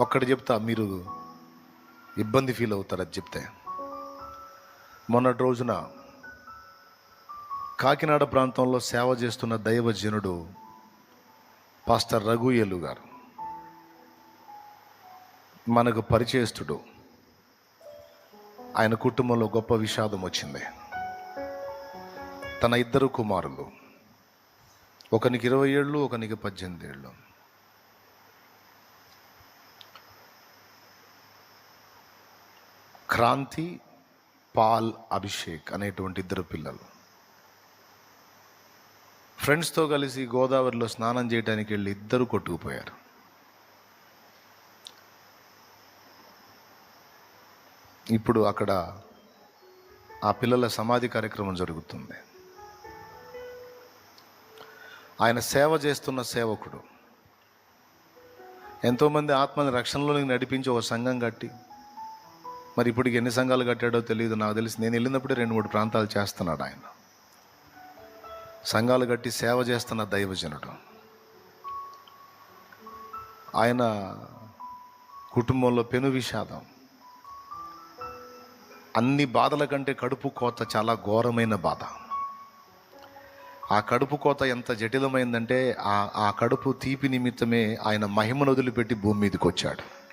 ఒక్కటి చెప్తా మీరు ఇబ్బంది ఫీల్ అవుతారు అది చెప్తే. మొన్నటి రోజున కాకినాడ ప్రాంతంలో సేవ చేస్తున్న దైవజనుడు పాస్టర్ రఘుయేలు గారు. మనకు పరిచయస్తుడు. ఆయన కుటుంబంలో గొప్ప విషాదం వచ్చింది. తన ఇద్దరు కుమారులు. ఒకనికి ఇరవై ఏళ్ళు ఒకనికి పద్దెనిమిది ఏళ్ళు. క్రాంతి పాల్ అభిషేక్ అనేటువంటి ఇద్దరు పిల్లలు. ఫ్రెండ్స్తో కలిసి గోదావరిలో స్నానం చేయడానికి వెళ్ళి ఇద్దరు కొట్టుకుపోయారు. ఇప్పుడు అక్కడ ఆ పిల్లల సమాధి కార్యక్రమం జరుగుతుంది. ఆయన సేవ చేస్తున్న సేవకుడు. ఎంతోమంది ఆత్మని రక్షణలోనికి నడిపించి ఒక సంఘం కట్టి మరి ఇప్పటికి ఎన్ని సంఘాలు కట్టాడో తెలియదు. నాకు తెలిసి నేను వెళ్ళినప్పుడే రెండు మూడు ప్రాంతాలు చేస్తున్నాడు ఆయన. సంఘాలు కట్టి సేవ చేస్తున్న దైవజనుడు. ఆయన కుటుంబంలో పెను విషాదం. అన్ని బాధల కంటే కడుపు కోత చాలా ఘోరమైన బాధ. ఆ కడుపు కోత ఎంత జటిలమైందంటే ఆ ఆ కడుపు తీపి నిమిత్తమే ఆయన మహిమను వదిలిపెట్టి భూమి మీదకి వచ్చాడు.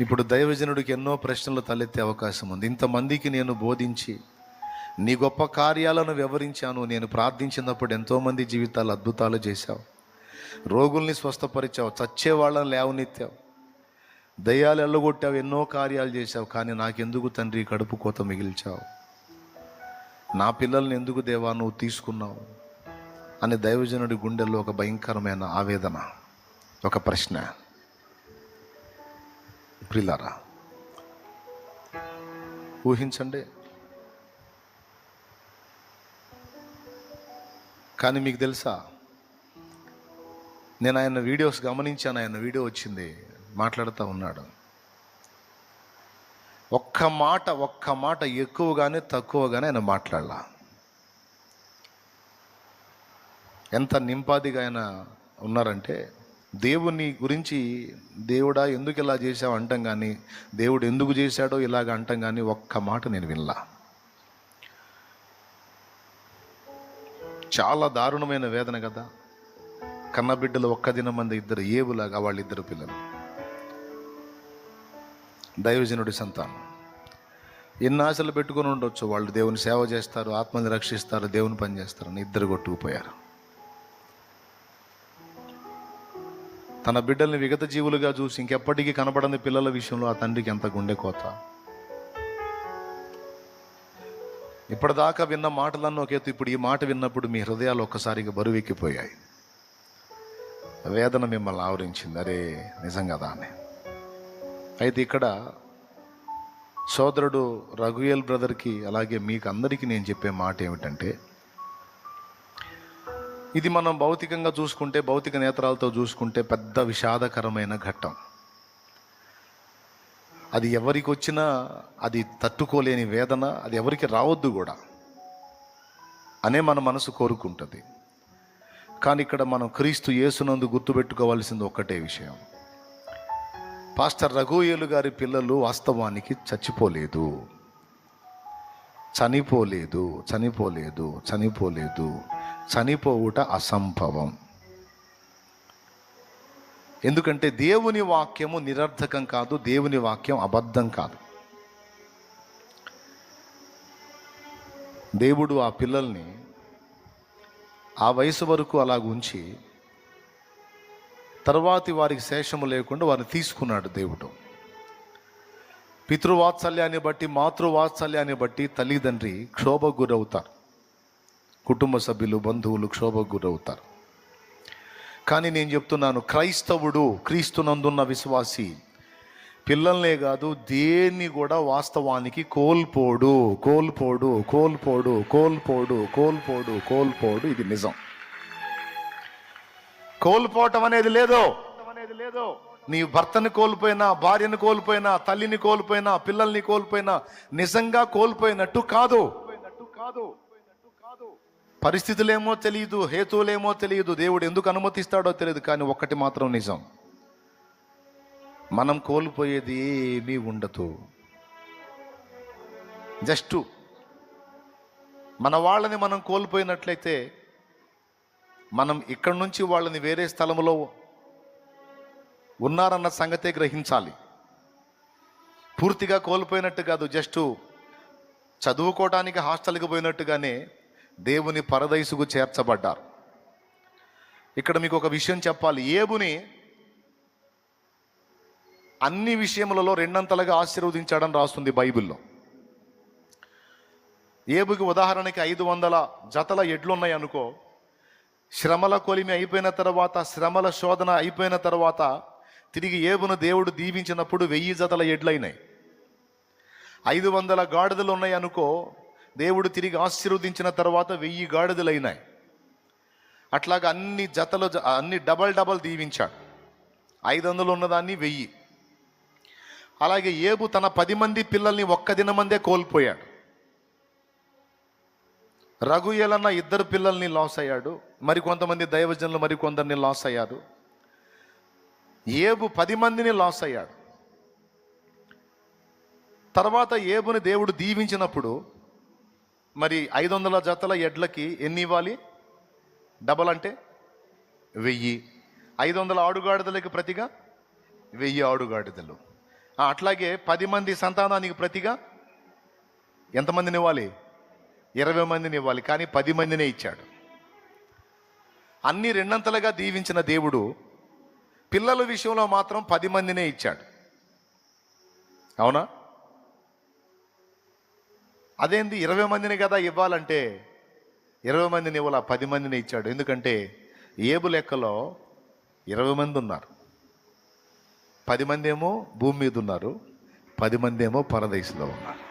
ఇప్పుడు దైవజనుడికి ఎన్నో ప్రశ్నలు తలెత్తే అవకాశం ఉంది. ఇంతమందికి నేను బోధించి నీ గొప్ప కార్యాలను వివరించాను. నేను ప్రార్థించినప్పుడు ఎంతోమంది జీవితాలు అద్భుతాలు చేశావు. రోగుల్ని స్వస్థపరిచావు. చచ్చే వాళ్ళని లేవనెత్తావు. దయ్యాలు ఎల్లగొట్టావు. ఎన్నో కార్యాలు చేశావు. కానీ నాకెందుకు తండ్రి కడుపు కోత మిగిల్చావు? నా పిల్లల్ని ఎందుకు దేవా నువ్వు తీసుకున్నావు? అని దైవజనుడి గుండెల్లో ఒక భయంకరమైన ఆవేదన ఒక ప్రశ్న. ప్రిలారా ఊహించండి. కానీ మీకు తెలుసా నేను ఆయన వీడియోస్ గమనించాను ఆయన వీడియో వచ్చింది మాట్లాడుతూ ఉన్నాడు. ఒక్క మాట ఒక్క మాట ఎక్కువగానే తక్కువగానే ఆయన మాట్లాడాల. ఎంత నింపాదిగా ఆయన ఉన్నారంటే దేవుని గురించి దేవుడా ఎందుకు ఇలా చేశావు అంటాం కానీ దేవుడు ఎందుకు చేశాడో ఇలాగ అంటాం కానీ ఒక్క మాట నేను వినలా. చాలా దారుణమైన వేదన కదా. కన్నబిడ్డలు ఒక్క దినం మంది ఇద్దరు ఏవులాగా వాళ్ళిద్దరు పిల్లలు. దైవజనుడి సంతానం. ఎన్ని ఆశలు పెట్టుకొని ఉండొచ్చు వాళ్ళు దేవుని సేవ చేస్తారు ఆత్మని రక్షిస్తారు దేవుని పని చేస్తారు అని ఇద్దరు కొట్టుకుపోయారు. తన బిడ్డల్ని విగత జీవులుగా చూసి ఇంకెప్పటికీ కనపడని పిల్లల విషయంలో ఆ తండ్రికి ఎంత గుండె కోత. ఇప్పటిదాకా విన్న మాటలన్నీ ఒకేతు ఇప్పుడు ఈ మాట విన్నప్పుడు మీ హృదయాలు ఒక్కసారిగా బరువెక్కిపోయాయి. వేదన మిమ్మల్ని ఆవరించింది. అరే నిజం కదా అని అయితే ఇక్కడ సోదరుడు రఘుయల్ బ్రదర్కి అలాగే మీకు అందరికీ నేను చెప్పే మాట ఏమిటంటే ఇది మనం భౌతికంగా చూసుకుంటే భౌతిక నేత్రాలతో చూసుకుంటే పెద్ద విషాదకరమైన ఘట్టం. అది ఎవరికి వచ్చినా అది తట్టుకోలేని వేదన అది ఎవరికి రావద్దు కూడా అనే మన మనసు కోరుకుంటుంది. కానీ ఇక్కడ మనం క్రీస్తు యేసునందు గుర్తుపెట్టుకోవాల్సింది ఒక్కటే విషయం. పాస్టర్ రఘుయేలు గారి పిల్లలు వాస్తవానికి చచ్చిపోలేదు. చనిపోలేదు చనిపోలేదు చనిపోలేదు. చనిపోవుట అసంభవం. ఎందుకంటే దేవుని వాక్యము నిరర్థకం కాదు దేవుని వాక్యం అబద్ధం కాదు. దేవుడు ఆ పిల్లల్ని ఆ వయసు వరకు అలా ఉంచి తర్వాతి వారికి శేషము లేకుండా వారిని తీసుకున్నాడు దేవుడు. పితృవాత్సల్యాన్ని బట్టి మాతృవాత్సల్యాన్ని బట్టి తల్లిదండ్రి క్షోభకు గురవుతారు కుటుంబ సభ్యులు బంధువులు క్షోభకు గురవుతారు కానీ నేను చెప్తున్నాను క్రైస్తవుడు క్రీస్తునందున్న విశ్వాసి పిల్లల్నే కాదు దేన్ని కూడా వాస్తవానికి కోల్పోడు కోల్పోడు కోల్పోడు కోల్పోడు కోల్పోడు కోల్పోడు ఇది నిజం. కోల్పోవటం అనేది లేదో అనేది లేదో. నీ భర్తని కోల్పోయినా భార్యను కోల్పోయినా తల్లిని కోల్పోయినా పిల్లల్ని కోల్పోయినా నిజంగా కోల్పోయినట్టు కాదు. పరిస్థితులేమో తెలియదు హేతువులేమో తెలియదు. దేవుడు ఎందుకు అనుమతిస్తాడో తెలియదు కానీ ఒక్కటి మాత్రం నిజం. మనం కోల్పోయేది ఏమీ ఉండదు. జస్ట్ మన వాళ్ళని మనం కోల్పోయినట్లయితే మనం ఇక్కడి నుంచి వాళ్ళని వేరే స్థలంలో ఉన్నారన్న సంగతే గ్రహించాలి. పూర్తిగా కోల్పోయినట్టు కాదు జస్ట్ చదువుకోవడానికి హాస్టల్కి పోయినట్టుగానే దేవుని పరదైసుకు చేర్చబడ్డారు. ఇక్కడ మీకు ఒక విషయం చెప్పాలి. ఏబుని అన్ని విషయములలో రెండంతలుగా ఆశీర్వదించాడని రాస్తుంది బైబిల్లో. ఏబుకి ఉదాహరణకి ఐదు వందల జతల ఎడ్లున్నాయి అనుకో శ్రమల కొలిమి అయిపోయిన తర్వాత శ్రమల శోధన అయిపోయిన తర్వాత తిరిగి ఏబును దేవుడు దీవించినప్పుడు వెయ్యి జతల ఎడ్లైనాయి ఐదు వందల గాడిదలు ఉన్నాయి అనుకో దేవుడు తిరిగి ఆశీర్వదించిన తర్వాత వెయ్యి గాడిదలైనాయి. అట్లాగా అన్ని జతలు జ- అన్ని డబల్ డబల్ దీవించాడు. ఐదు వందలు ఉన్నదాన్ని వెయ్యి. అలాగే ఏబు తన పది మంది పిల్లల్ని ఒక్క దినమందే కోల్పోయాడు. రఘుయలన్న ఇద్దరు పిల్లల్ని లాస్ అయ్యాడు. మరి కొంతమంది దైవజనులు మరికొందరిని లాస్ అయ్యారు. ఏబు పది మందిని లాస్ అయ్యాడు. తర్వాత ఏబుని దేవుడు దీవించినప్పుడు మరి ఐదు వందల జతల ఎడ్లకి ఎన్ని ఇవ్వాలి? డబల్ అంటే వెయ్యి. ఐదు వందల ఆడుగాడిదలకి ప్రతిగా వెయ్యి ఆడుగాడిదలు. అట్లాగే పది మంది సంతానానికి ప్రతిగా ఎంతమందిని ఇవ్వాలి? ఇరవై మందిని ఇవ్వాలి కానీ పది మందినే ఇచ్చాడు. అన్ని రెండంతలుగా దీవించిన దేవుడు పిల్లల విషయంలో మాత్రం పది మందినే ఇచ్చాడు. అవునా? అదేంది ఇరవై మందిని కదా ఇవ్వాలంటే ఇరవై మందిని ఇవ్వాల? పది మందిని ఇచ్చాడు. ఎందుకంటే ఏబు లెక్కలో ఇరవై మంది ఉన్నారు. పది మంది ఏమో భూమి మీద ఉన్నారు. పది మంది ఏమో పరదేశంలో ఉన్నారు.